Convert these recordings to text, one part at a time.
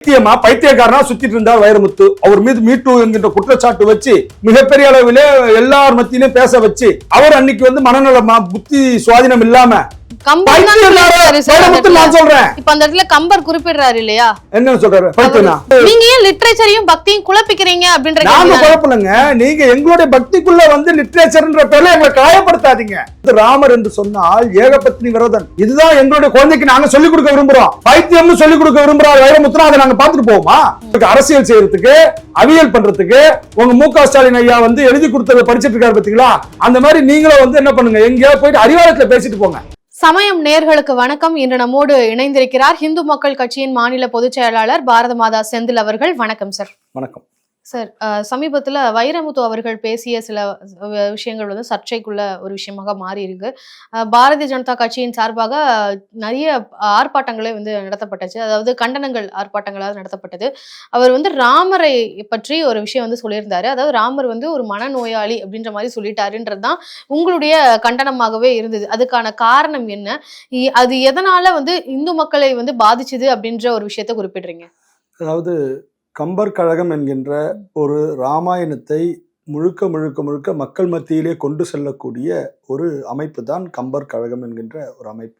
பைத்தியமா? பைத்தியக்காரனா சுத்திட்டு இருந்தார் வைரமுத்து. அவர் மீது மீட்டு என்கின்ற குற்றச்சாட்டு வச்சு மிகப்பெரிய அளவிலே எல்லார் மத்தியிலும் பேச வச்சு அவர் அன்னைக்கு வந்து மனநல புத்தி சுவாதீனம் இல்லாம கம்பர் நான். சொல்றேன். இப்ப அந்த இடத்துல கம்பர் குறிப்பிடுறாரு இல்லையா? என்னன்னு சொல்றாரு? நீங்க ஏன் லிட்ரேச்சரையும் பக்தியும் குழப்பிக்கிறீங்க அப்படின்ற நாங்க. குழப்பலங்க நீங்க எங்களுடைய பக்திக்குள்ள வந்து லிட்ரேச்சர்ன்ற பேர்ல எங்களை காயப்படுத்தாதீங்க. ராமர் என்று சொன்னால் ஏகபத்னி விரதன். இதுதான் எங்களுடைய குழந்தைக்கு நாங்க சொல்லிக் கொடுக்க விரும்புறோம். பைத்தியம்னு சொல்லிக் கொடுக்க விரும்புறோம் வைரமுத்துனா அதை நாங்க பார்த்துட்டு போவோமா? அரசியல் செய்யறதுக்கு அவியல் பண்றதுக்கு உங்க மு க ஸ்டாலின் ஐயா வந்து எழுதி கொடுத்ததை படிச்சிட்டு இருக்காரு பாத்தீங்களா? அந்த மாதிரி நீங்களும் வந்து என்ன பண்ணுங்க எங்கேயாவது போயிட்டு அறிவாலயத்துல பேசிட்டு போங்க. சமயம் நேர்களுக்கு வணக்கம். இன்று நம்மோடு இணைந்திருக்கிறார் இந்து மக்கள் கட்சியின் மாநில பொதுச் செயலாளர் பாரத மாதா செந்தில் அவர்கள். வணக்கம் சார். வணக்கம். சார் சமீபத்தில் சமீபத்துல வைரமுத்து அவர்கள் பேசிய சில விஷயங்கள் வந்து சர்ச்சைக்குள்ள ஒரு விஷயமாக மாறி இருக்கு பாரதிய ஜனதா கட்சியின் சார்பாக நிறைய ஆர்ப்பாட்டங்களே வந்து நடத்தப்பட்டுச்சு. அதாவது கண்டனங்கள் ஆர்ப்பாட்டங்களாக நடத்தப்பட்டது. அவர் வந்து ராமரை பற்றி ஒரு விஷயம் வந்து சொல்லியிருந்தாரு. அதாவது ராமர் வந்து ஒரு மனநோயாளி அப்படின்ற மாதிரி சொல்லிட்டாருன்றது தான் உங்களுடைய கண்டனமாகவே இருந்தது. அதுக்கான காரணம் என்ன? அது எதனால வந்து இந்து மக்களை வந்து பாதிச்சுது அப்படின்ற ஒரு விஷயத்தை குறிப்பிடுறீங்க? அதாவது கம்பர் கழகம் என்கின்ற ஒரு ராமாயணத்தை முழுக்க முழுக்க முழுக்க மக்கள் மத்தியிலே கொண்டு செல்லக்கூடிய ஒரு அமைப்பு தான் கம்பர் கழகம் என்கின்ற ஒரு அமைப்பு.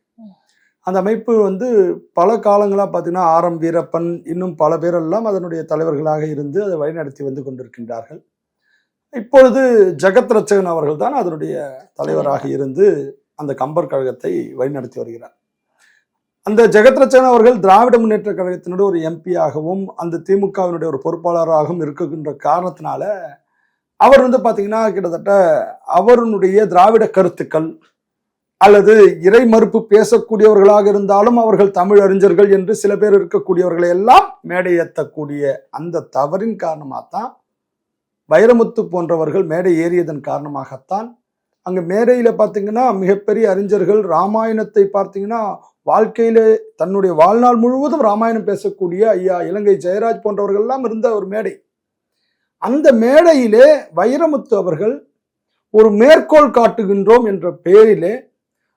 அந்த அமைப்பு வந்து பல காலங்களாக பார்த்தீங்கன்னா ஆரம் வீரப்பன் இன்னும் பல பேரெல்லாம் அதனுடைய தலைவர்களாக இருந்து அதை வழிநடத்தி வந்து கொண்டிருக்கின்றார்கள். இப்பொழுது ஜெகத் ரட்சகன் அவர்கள் தான் அதனுடைய தலைவராக இருந்து அந்த கம்பர் கழகத்தை வழிநடத்தி வருகிறார். அந்த ஜெகத்ரச்சன் அவர்கள் திராவிட முன்னேற்ற கழகத்தினுடைய ஒரு எம்பியாகவும் அந்த திமுகவினுடைய ஒரு பொறுப்பாளராகவும் இருக்கின்ற காரணத்தினால அவர் வந்து பார்த்தீங்கன்னா கிட்டத்தட்ட அவருடைய திராவிட கருத்துக்கள் அல்லது இறை மறுப்பு பேசக்கூடியவர்களாக இருந்தாலும் அவர்கள் தமிழ் அறிஞர்கள் என்று சில பேர் இருக்கக்கூடியவர்களை எல்லாம் மேடை ஏற்றக்கூடிய அந்த தவறின் காரணமாகத்தான் வைரமுத்து போன்றவர்கள் மேடை ஏறியதன் காரணமாகத்தான் அங்க மேடையில பார்த்தீங்கன்னா மிகப்பெரிய அறிஞர்கள் ராமாயணத்தை பார்த்தீங்கன்னா வாழ்க்கையிலே தன்னுடைய வாழ்நாள் முழுவதும் ராமாயணம் பேசக்கூடிய ஐயா இலங்கை ஜெயராஜ் போன்றவர்கள் எல்லாம் இருந்த ஒரு மேடை அந்த மேடையிலே வைரமுத்து அவர்கள் ஒரு மேற்கோள் காட்டுகின்றோம் என்ற பெயரிலே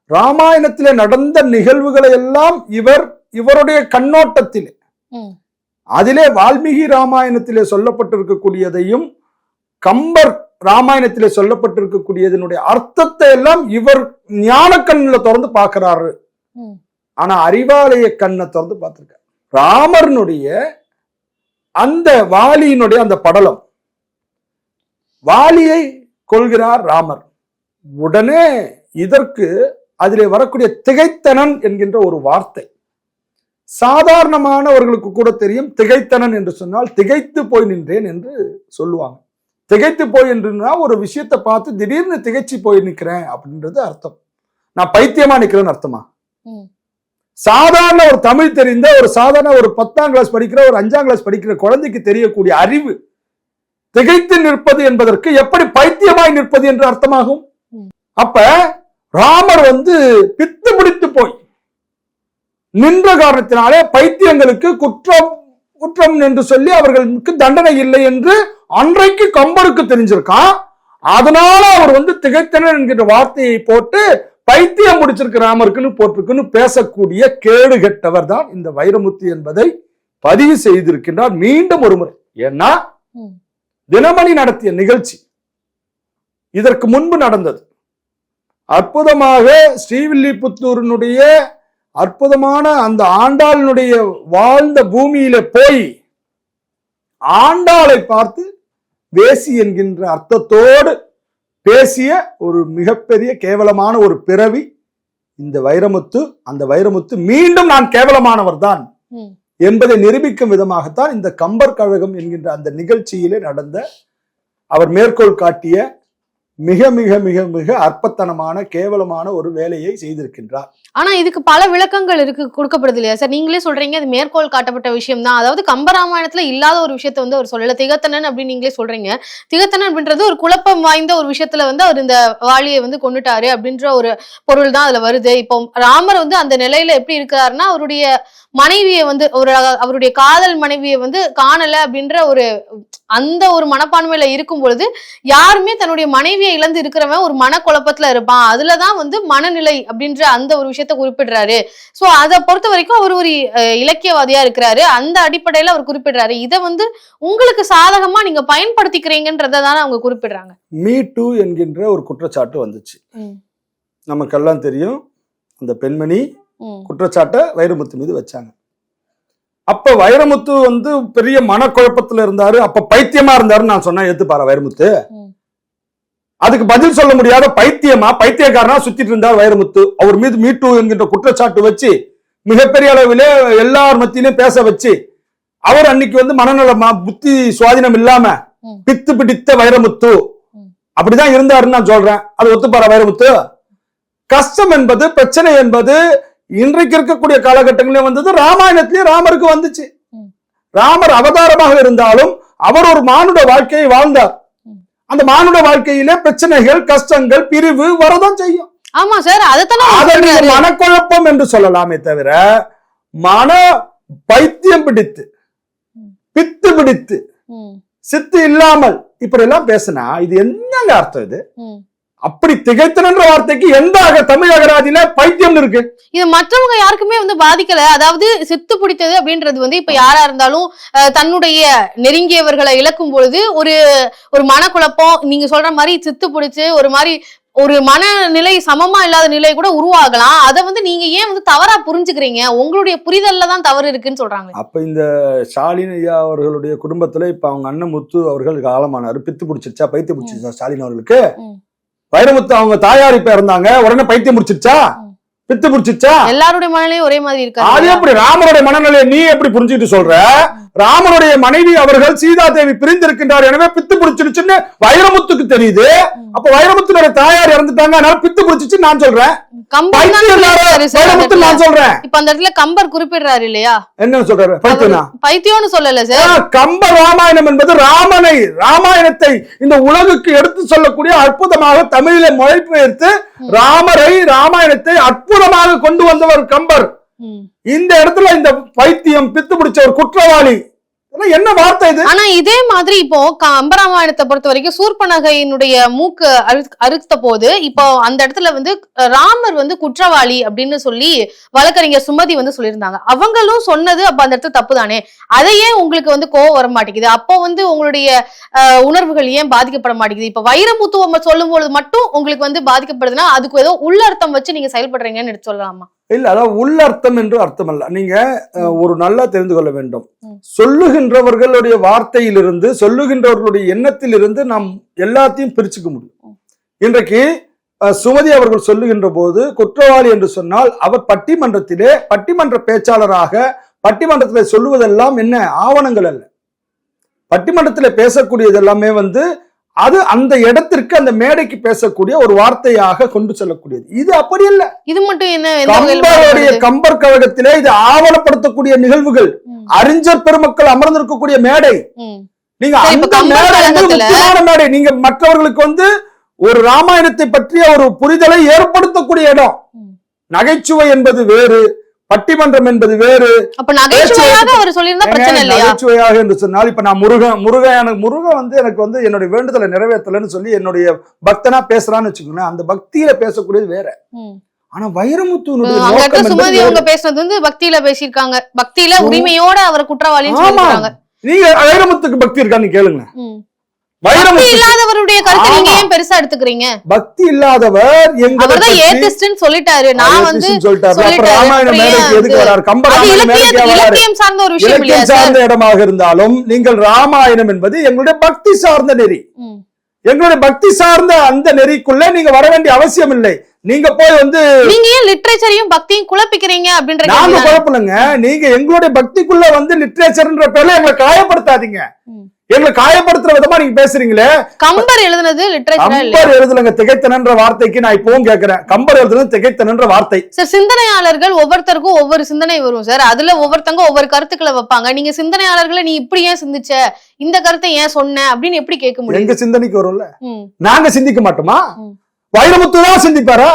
ராமாயணத்திலே நடந்த நிகழ்வுகளை எல்லாம் இவர் இவருடைய கண்ணோட்டத்திலே. அதிலே வால்மீகி ராமாயணத்திலே சொல்லப்பட்டிருக்கக்கூடியதையும் கம்பர் ராமாயணத்திலே சொல்லப்பட்டிருக்கக்கூடியதனுடைய அர்த்தத்தை எல்லாம் இவர் ஞான கண்ணுல திறந்து பார்க்கிறாரு. ஆனா அறிவாலய கண்ணை திறந்து பார்த்திருக்காரு. ராமர்னுடைய அந்த வாலியினுடைய அந்த படலம். வாலியை கொள்கிறார் ராமர். உடனே இதற்கு அதிலே வரக்கூடிய திகைத்தனன் என்கின்ற ஒரு வார்த்தை. சாதாரணமானவர்களுக்கு கூட தெரியும் திகைத்தனன் என்று சொன்னால் திகைத்து போய் நின்றேன் என்று சொல்லுவாங்க. திகைத்து போய் என்றுனா ஒரு விஷயத்தை பார்த்து திடீர்னு திகைச்சு போய் நிக்கிறேன் அப்படின்றது அர்த்தம் நான் பைத்தியமா நிக்கிறேன்னு அர்த்தமா. சாதாரண ஒரு தமிழ் தெரிந்த ஒரு சாதாரண ஒரு பத்தாம் கிளாஸ் படிக்கிற ஒரு அஞ்சாம் கிளாஸ் படிக்கிற குழந்தைக்கு தெரியக்கூடிய அறிவு திகைத்து நிற்பது என்பதற்கு எப்படி பைத்தியமாய் நிற்பது என்று அர்த்தமாகும். அப்ப ராமர் வந்து பித்து பிடித்து போய் நின்ற காரணத்தினாலே பைத்தியங்களுக்கு குற்றம் குற்றம் என்று சொல்லி அவர்களுக்கு தண்டனை இல்லை என்று அன்றைக்கு கம்பருக்கு தெரிஞ்சிருக்கான் அதனால அவர் வந்து திகைத்தனர் என்கிற வார்த்தையை போட்டு பைத்தியம் முடிச்சிருக்க ராமருக்குன்னு போட்டிருக்குன்னு பேசக்கூடிய கேடு கெட்டவர் தான் இந்த வைரமுத்து என்பதை பதிவு செய்திருக்கின்றார் மீண்டும் ஒரு முறை. ஏன்னா. தினமணி நடத்திய நிகழ்ச்சி. இதற்கு முன்பு நடந்தது. அற்புதமாக ஸ்ரீவில்லிபுத்தூரினுடைய அற்புதமான அந்த ஆண்டாளினுடைய வாழ்ந்த பூமியில போய் ஆண்டாளை பார்த்து வேசி என்கின்ற அர்த்தத்தோடு பேசிய ஒரு மிகப்பெரிய கேவலமான ஒரு பிறவி இந்த வைரமுத்து அந்த வைரமுத்து மீண்டும் நான் கேவலமானவர் தான். என்பதை நிரூபிக்கும் விதமாகத்தான் இந்த கம்பர் கழகம் என்கின்ற அந்த நிகழ்ச்சியிலே நடந்த அவர் மேற்கோள் காட்டிய மிக மிக மிக மிக அற்பத்தனமான கேவலமான ஒரு வேலையை செய்திருக்கின்றார். ஆனா இதுக்கு பல விளக்கங்கள் இருக்கு கொடுக்கப்படுது இல்லையா? சார் நீங்களே சொல்றீங்க அது மேற்கோள் காட்டப்பட்ட விஷயம் தான் அதாவது கம்பராமாயணத்துல இல்லாத ஒரு விஷயத்த வந்து அவர் சொல்லல. திகத்தனன் அப்படின்னு நீங்களே சொல்றீங்க. திகத்தனன் அப்படின்றது ஒரு குழப்பம் வாய்ந்த ஒரு விஷயத்துல வந்து அவர் இந்த வாளியை வந்து கொண்டுட்டாரு அப்படின்ற ஒரு பொருள் தான் அதுல வருது. இப்போ ராமர் வந்து அந்த நிலையில எப்படி இருக்கிறாருன்னா அவருடைய மனைவியை வந்து ஒரு அவருடைய காதல் மனைவியை வந்து காணல அப்படின்ற ஒரு அந்த ஒரு மனப்பான்மையில இருக்கும் பொழுது யாருமே தன்னுடைய மனைவி மனைவியை இழந்து இருக்கிறவன் ஒரு மனக்குழப்பத்துல இருப்பான். அதுலதான் வந்து மனநிலை அப்படின்ற அந்த ஒரு விஷயத்த குறிப்பிடுறாரு. சோ அதை பொறுத்த வரைக்கும் அவர் ஒரு இலக்கியவாதியா இருக்கிறாரு. அந்த அடிப்படையில அவர் குறிப்பிடுறாரு. இதை வந்து உங்களுக்கு சாதகமா நீங்க பயன்படுத்திக்கிறீங்கன்றதை தானே அவங்க குறிப்பிடுறாங்க. மீ டூ என்கின்ற ஒரு குற்றச்சாட்டு வந்துச்சு. நமக்கெல்லாம் தெரியும். அந்த பெண்மணி குற்றச்சாட்டை வைரமுத்து மீது வச்சாங்க. அப்ப வைரமுத்து வந்து பெரிய மனக்குழப்பத்துல இருந்தாரு. அப்ப பைத்தியமா இருந்தாருன்னு நான் சொன்னா ஏத்துப்பாரா வைரமுத்து. அதுக்கு பதில் சொல்ல முடியாத பைத்தியமா பைத்தியக்காரனா சுத்திட்டு இருந்தார் வைரமுத்து அவர் மீது மீட்டு என்கின்ற குற்றச்சாட்டு வச்சு மிகப்பெரிய அளவிலே எல்லார் மத்தியிலும் பேச வச்சு அவர் அன்னைக்கு வந்து மனநலமா புத்தி சுவாதீனம் இல்லாம. பித்து பிடித்த வைரமுத்து. அப்படிதான் இருந்தாருன்னு நான் சொல்றேன் அது ஒத்துப்பாரா வைரமுத்து கஷ்டம் என்பது பிரச்சனை என்பது இன்றைக்கு இருக்கக்கூடிய காலகட்டங்களிலே வந்தது ராமாயணத்திலேயே ராமருக்கு வந்துச்சு. ராமர் அவதாரமாக இருந்தாலும் அவர் ஒரு மானுட வாழ்க்கையை வாழ்ந்தார். அந்த மானுட வாழ்க்கையிலே பிரச்சனைகள் கஷ்டங்கள் பிரிவு வரதான் செய்யும் ஆமா சார் அதைத்தானே. மனக்குழப்பம் என்று சொல்லலாமே தவிர மன பைத்தியம் பிடித்து. பித்து பிடித்து சித்து இல்லாமல் இப்படி எல்லாம் பேசினா இது என்னங்க அர்த்தம் இது. அப்படி திகைத்தனன்ற வார்த்தைக்கு எந்த அக- தமிழ் அகராதியில பைத்தியம் இருக்கு? இது மற்றவங்க யாருக்குமே வந்து பாதிக்கல. அதாவது சித்து பிடித்தது அப்படின்றது வந்து இப்ப யாரா இருந்தாலும் தன்னுடைய நெருங்கியவர்களை இழக்கும் பொழுது ஒரு ஒரு மனக்குழப்பம் நீங்க சொல்ற மாதிரி சித்து பிடிச்சு ஒரு மாதிரி ஒரு மனநிலை சமமா இல்லாத நிலை கூட உருவாகலாம். அதை வந்து நீங்க ஏன் வந்து தவறா புரிஞ்சுக்கிறீங்க? உங்களுடைய புரிதல்ல தான் தவறு இருக்குன்னு சொல்றாங்க. அப்ப இந்த ஸ்டாலின் ஐயா அவர்களுடைய குடும்பத்துல இப்ப அவங்க அண்ணன் முத்து அவர்கள் காலமானாரு. பித்து பிடிச்சிருச்சா பைத்தியம் பிடிச்சிருச்சா ஸ்டாலின் அவர்களுக்கு. வைரமுத்து அவங்க தாயார் இப்ப இருந்தாங்க உடனே பைத்தியம் பிடிச்சிருச்சா? ம். பித்து பிடிச்சிருச்சா? எல்லாருடைய மனநிலையும் ஒரே மாதிரி அது இருக்காது எப்படி? ராமருடைய மனநிலையை நீ எப்படி புரிஞ்சுக்கிட்டு சொல்ற? ராமனுடைய மனைவி அவர்கள் சீதா தேவி பிரிந்திருக்கின்றார். எனவே பித்து பிடிச்சிருச்சுன்னு வைரமுத்துக்கு தெரியுது. அப்ப வைரமுத்துடைய தாயார் இறந்துட்டாங்க. அதனால பித்து பிடிச்சிச்சு நான் சொல்றேன். கம்பர். நான் சொல்றேன். இப்ப அந்த இடத்துல கம்பர் குறிப்பிடுறாரு இல்லையா? என்ன சொல்றாரு? பைத்தியம்னு சொல்லல சார் கம்ப ராமாயணம் என்பது ராமனை ராமாயணத்தை இந்த உலகுக்கு எடுத்து சொல்லக்கூடிய அற்புதமாக தமிழில மொழிபெயர்த்து ராமரை ராமாயணத்தை அற்புதமாக கொண்டு வந்தவர் கம்பர். இந்த இடத்துல இந்த பைத்தியம் பித்து பிடிச்ச ஒரு குற்றவாளி. என்ன வார்த்தை இது? ஆனா இதே மாதிரி இப்போ கம்பராமாயணத்தை பொறுத்த வரைக்கும் சூர்பனகையினுடைய மூக்கு அறுத்த போது இப்போ அந்த இடத்துல வந்து ராமர் வந்து குற்றவாளி அப்படின்னு சொல்லி வழக்கறிஞர் சுமதி வந்து சொல்லியிருந்தாங்க. அவங்களும் சொன்னது அப்ப அந்த இடத்துல தப்பு தானே அதையே உங்களுக்கு வந்து கோவம் வர மாட்டேங்குது? அப்போ வந்து உங்களுடைய உணர்வுகள் ஏன் பாதிக்கப்பட மாட்டேங்குது? இப்ப வைரமுத்துவம் சொல்லும் பொழுது மட்டும் உங்களுக்கு வந்து பாதிக்கப்படுதுன்னா அதுக்கு ஏதோ உள்ளர்த்தம் வச்சு நீங்க செயல்படுறீங்கன்னு எடுத்து சொல்லலாமா? இல்ல அதாவது உள்ளர்த்தம் என்று அர்த்தம் அல்ல நீங்க ஒரு நல்லா தெரிந்து கொள்ள வேண்டும். சொல்லுகின்றவர்களுடைய வார்த்தையிலிருந்து சொல்லுகின்றவர்களுடைய எண்ணத்திலிருந்து நாம் எல்லாத்தையும் பிரிச்சுக்க முடியும். இன்றைக்கு சுமதி அவர்கள் சொல்லுகின்ற போது குற்றவாளி என்று சொன்னால் அவர் பட்டிமன்றத்திலே பட்டிமன்ற பேச்சாளராக பட்டிமன்றத்தில் சொல்லுவதெல்லாம் என்ன? ஆவணங்கள் அல்ல. பட்டிமன்றத்தில் பேசக்கூடியது எல்லாமே வந்து அது அந்த இடத்திற்கு அந்த மேடைக்கு பேசக்கூடிய ஒரு வார்த்தையாக கொண்டு செல்லக்கூடியது. இது அப்படி அல்ல. இது மட்டும் என்ன? கம்பர் கழகத்திலே இது ஆவணப்படுத்தக்கூடிய நிகழ்வுகள். அறிஞர் பெருமக்கள் அமர்ந்திருக்கக்கூடிய மேடை. நீங்க அந்த மேடை முக்கியமான மேடை. நீங்க மற்றவர்களுக்கு வந்து ஒரு ராமாயணத்தை பற்றிய ஒரு புரிதலை ஏற்படுத்தக்கூடிய இடம். நகைச்சுவை என்பது வேறு பட்டிமன்றம் என்பது வேறு. அப்ப நகைச்சுவையாக என்று சொன்னால் இப்ப நான் முருகன் முருகன் முருகன் வந்து எனக்கு வந்து என்னுடைய வேண்டுதலை நிறைவேற்றலன்னு சொல்லி என்னுடைய பக்தனா பேசுறான்னு வச்சுக்கோங்களேன் அந்த பக்தியில பேசக்கூடியது வேற. ஆனா வைரமுத்துவனுடைய என்பது சுமதி. அவங்க பேசுனது வந்து பக்தியில பேசியிருக்காங்க. பக்தியில. உரிமையோட அவர் ஆமா. சொல்லிருக்காங்க நீங்க வைரமுத்துக்கு பக்தி இருக்கான்னு கேளுங்க பக்தி இல்லாதவருடைய கருத்தை நீங்க. ஏன் பெருசா எடுத்துக்கிறீங்க? பக்தி இல்லாதவர் அவர்தான் ஏத்திஸ்ட்னு சொல்லிட்டாரு. நான் வந்து இலக்கியம் சார்ந்த ஒரு விஷயம் இல்லையா இலக்கியம் சார்? சார்ந்த இடமாக இருந்தாலும் நீங்கள் ராமாயணம் என்பது எங்களுடைய பக்தி சார்ந்த நெறி. எங்களுடைய பக்தி சார்ந்த அந்த நெறிக்குள்ள நீங்க வர வேண்டிய அவசியம் இல்லை நீங்க போய் வந்து நீங்க ஏன் லிட்ரேச்சரையும் பக்தியும் குழப்பிக்கிறீங்க அப்படின்ற நாங்க. குழப்பலங்க. நீங்க எங்களுடைய பக்திக்குள்ள வந்து லிட்ரேச்சர்ன்ற பேர்ல எங்களை காயப்படுத்தாதீங்க. எங்களை காயப்படுத்துற விதமா நீங்க பேசுறீங்களே? கம்பர் எழுதுனது கம்பர் எழுதுலங்க திகைத்தனன்ற வார்த்தைக்கு நான் இப்பவும் கேட்கிறேன். கம்பர் எழுதுனது திகைத்தனன்ற வார்த்தை. சார் சிந்தனையாளர்கள் ஒவ்வொருத்தருக்கும் ஒவ்வொரு சிந்தனை வரும் சார். அதுல ஒவ்வொருத்தங்க ஒவ்வொரு கருத்துக்களை வைப்பாங்க. நீங்க சிந்தனையாளர்களை நீ இப்படி ஏன் சிந்திச்ச? இந்த கருத்தை ஏன் சொன்ன? அப்படின்னு எப்படி கேட்க முடியும்? எங்க சிந்தனைக்கு வரும்ல? நாங்க சிந்திக்க மாட்டோமா. வைரமுத்து தான் சிந்திப்பாரா.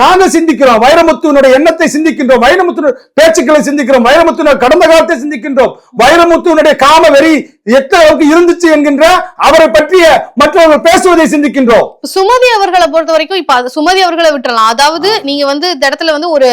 நாங்க சிந்திக்கிறோம். வைரமுத்துவனுடைய எண்ணத்தை சிந்திக்கின்றோம். வைரமுத்து பேச்சுக்களை சிந்திக்கிறோம். வைரமுத்துவனுடைய கடந்த காலத்தை சிந்திக்கின்றோம். வைரமுத்துவனுடைய காம வெறி எத்தனை அளவுக்கு இருந்துச்சு என்கின்ற அவரை பற்றிய மற்றவர்கள் பேசுவதை சிந்திக்கின்றோம். சுமதி அவர்களை பொறுத்த வரைக்கும் இப்ப சுமதி அவர்களை விட்டுறலாம். அதாவது நீங்க வந்து இந்த இடத்துல வந்து ஒரு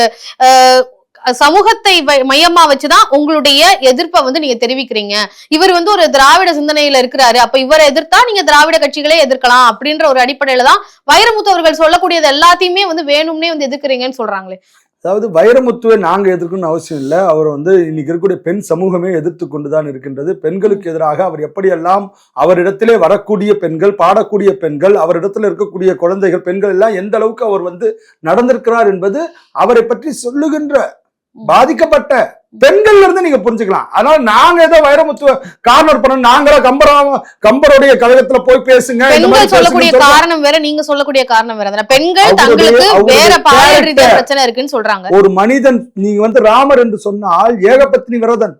சமூகத்தை வை- மையமா வச்சுதான் உங்களுடைய எதிர்ப்பை வந்து நீங்க தெரிவிக்கிறீங்க. இவர் வந்து ஒரு திராவிட சிந்தனையில இருக்கிறாரு. அப்ப இவரை எதிர்த்தா நீங்க திராவிட கட்சிகளே எதிர்க்கலாம் அப்படின்ற ஒரு அடிப்படையில தான் வைரமுத்து அவர்கள் சொல்லக்கூடியது எல்லாத்தையுமே வந்து வேணும்னே வந்து எதிர்க்கிறீங்கன்னு சொல்றாங்களே. அதாவது வைரமுத்துவை நாங்க எதிர்க்கணும்னு அவசியம் இல்லை. அவர் வந்து இன்னைக்கு இருக்கக்கூடிய பெண் சமூகமே எதிர்த்து கொண்டுதான் இருக்கின்றது. பெண்களுக்கு எதிராக அவர் எப்படியெல்லாம் அவரிடத்திலே வரக்கூடிய பெண்கள் பாடக்கூடிய பெண்கள் அவரிடத்துல இருக்கக்கூடிய குழந்தைகள் பெண்கள் எல்லாம் எந்த அளவுக்கு அவர் வந்து நடந்திருக்கிறார் என்பது அவரை பற்றி சொல்லுகின்ற பாதிக்கப்பட்ட பெண்கள்ல இருந்து நீங்க புரிஞ்சுக்கலாம் அதனால நாங்க ஏதோ வைரமுத்துவ கார்னர் பண்ண நாங்களா கம்பராம கம்பருடைய கழகத்துல போய் பேசுங்க பெண்கள் சொல்லக்கூடிய. காரணம் வேற நீங்க சொல்லக்கூடிய காரணம் வேற. பெண்கள் தங்களுக்கு வேற பாலியல். பிரச்சனை இருக்குன்னு சொல்றாங்க ஒரு மனிதன் நீங்க வந்து ராமர் என்று சொன்னால் ஏகபத்னி விரதன்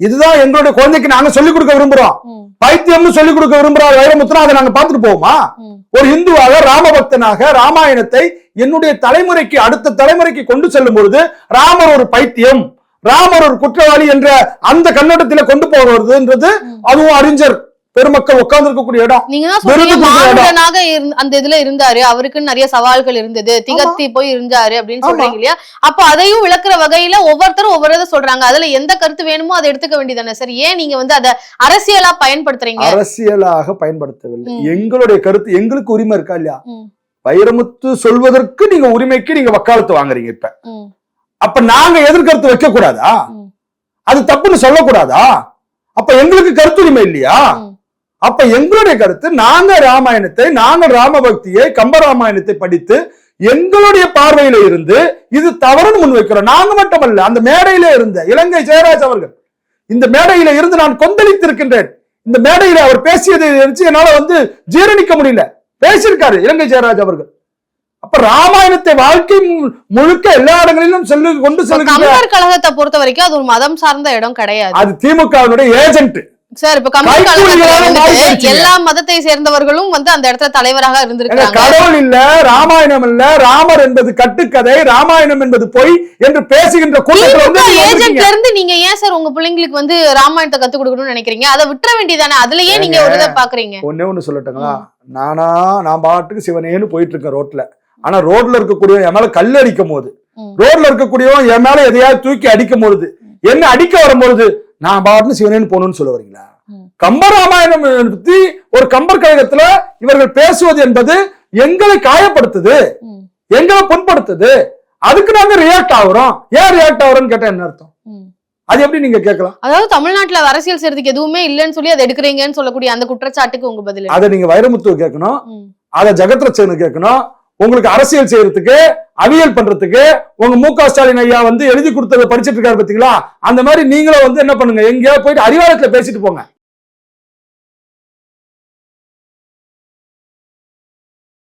இதுதான் எங்களுடைய குழந்தைக்கு நாங்க சொல்லிக் கொடுக்க விரும்புறோம். பைத்தியம்னு சொல்லிக் கொடுக்க விரும்புறார் வைரமுத்துனா அதை நாங்க பார்த்துட்டு போவோமா? ஒரு இந்துவாக ராமபக்தனாக ராமாயணத்தை என்னுடைய தலைமுறைக்கு அடுத்த தலைமுறைக்கு கொண்டு செல்லும் பொழுது ராமர் ஒரு பைத்தியம். ராமர் ஒரு குற்றவாளி என்ற அந்த கண்ணோட்டத்தில கொண்டு போகிறதுன்றது ம். அதுவும் அறிஞர். பெருமக்கள் உட்கார்ந்து இருக்கக்கூடிய இடம். நீங்க தான் சொல்றீங்க அந்த இதுல இருந்தாரு. அவருக்குன்னு நிறைய சவால்கள் இருந்தது. திகத்தி போய் இருந்தாரு அப்படின்னு. சொல்றீங்க இல்லையா? அப்ப அதையும் விளக்குற வகையில ஒவ்வொருத்தரும் ஒவ்வொரு இதை சொல்றாங்க. அதுல எந்த கருத்து வேணுமோ அதை எடுத்துக்க வேண்டியதானே? சரி ஏன் நீங்க வந்து அதை அரசியலா பயன்படுத்துறீங்க? அரசியலாக பயன்படுத்தவில்லை. எங்களுடைய கருத்து எங்களுக்கு உரிமை இருக்கா இல்லையா? வைரமுத்து சொல்வதற்கு நீங்க உரிமைக்கு நீங்க வக்காலத்து வாங்குறீங்க இப்ப. அப்ப நாங்க எதிர்கருத்து வைக்க கூடாதா. அது தப்புன்னு சொல்லக்கூடாதா? அப்ப எங்களுக்கு கருத்துரிமை இல்லையா. அப்ப எங்களுடைய கருத்து நாங்க ராமாயணத்தை நாங்க ராமபக்தியை கம்பராமாயணத்தை படித்து எங்களுடைய பார்வையில இருந்து இது தவறுன்னு முன்வைக்கிறோம். நாங்க மட்டுமல்ல அந்த மேடையில இருந்த இலங்கை ஜெயராஜ் அவர்கள் இந்த மேடையில இருந்து நான் கொந்தளித்து இருக்கின்றேன் இந்த மேடையில அவர் பேசியதை என்னால வந்து ஜீரணிக்க முடியல. பேசியிருக்காரு இலங்கை ஜெயராஜ் அவர்கள். அப்ப ராமாயணத்தை வாழ்க்கை முழுக்க எல்லா இடங்களிலும் செல்லு கொண்டு செல்கின்ற கம்பர் கழகத்தை பொறுத்த வரைக்கும் அது ஒரு மதம் சார்ந்த இடம் கிடையாது. அது திமுகவினுடைய ஏஜென்ட் சார் இப்ப போச்சுங்க. எல்லா மதத்தை சேர்ந்தவர்களும் வந்து அந்த இடத்துல தலைவராக இருந்திருக்காங்க கடவுள் இல்ல ராமாயணம் இல்ல ராமர் என்பது கட்டுக்கதை ராமாயணம் என்பது பொய் என்று பேசுகின்ற ஏஜென்ட்ல. இருந்து நீங்க ஏன் சார் உங்க பிள்ளைங்களுக்கு வந்து ராமாயணத்தை கத்து கொடுக்கணும்னு நினைக்கிறீங்க? அதை விட்டுற வேண்டியதானே அதுலயே நீங்க ஒரு இதை பாக்குறீங்க. ஒண்ணே ஒண்ணு சொல்லட்டுங்களா? நானா நான் பாட்டுக்கு சிவனேன்னு போயிட்டு இருக்கேன் ரோட்ல. ஆனா ரோட்ல இருக்கக்கூடிய என் மேல கல் அடிக்கும் போது. ரோட்ல இருக்கக்கூடியவன் என் மேல எதையாவது தூக்கி அடிக்கும் பொழுது என்ன அடிக்க வரும்பொழுது நான் பாட்டுன்னு சிவனேன்னு போகணும்னு சொல்ல வரீங்களா. கம்பராமாயணம் பத்தி ஒரு கம்பர் கழகத்துல இவர்கள் பேசுவது என்பது எங்களை காயப்படுத்துது எங்களை புண்படுத்துது. அதுக்கு நாங்க ரியாக்ட் ஆகுறோம். ஏன் ரியாக்ட் ஆகுறோம்னு கேட்டா என்ன அர்த்தம். அது எப்படி நீங்க கேட்கலாம்? அதாவது தமிழ்நாட்டுல அரசியல் செய்யறதுக்கு எதுவுமே இல்லைன்னு சொல்லி அதை எடுக்கிறீங்கன்னு சொல்லக்கூடிய அந்த குற்றச்சாட்டுக்கு உங்க பதில்? அதை நீங்க வைரமுத்துவ கேட்கணும். அதை ஜெகத்ரட்சனு கேட்கணும். உங்களுக்கு அரசியல் செய்யறதுக்கு அவியல் பண்றதுக்கு உங்க மு க ஸ்டாலின் ஐயா வந்து எழுதி கொடுத்ததை படிச்சிட்டு இருக்காரு பாத்தீங்களா? அந்த மாதிரி நீங்களும் வந்து என்ன பண்ணுங்க எங்கேயாவது போயிட்டு அறிவாலயத்துல பேசிட்டு போங்க.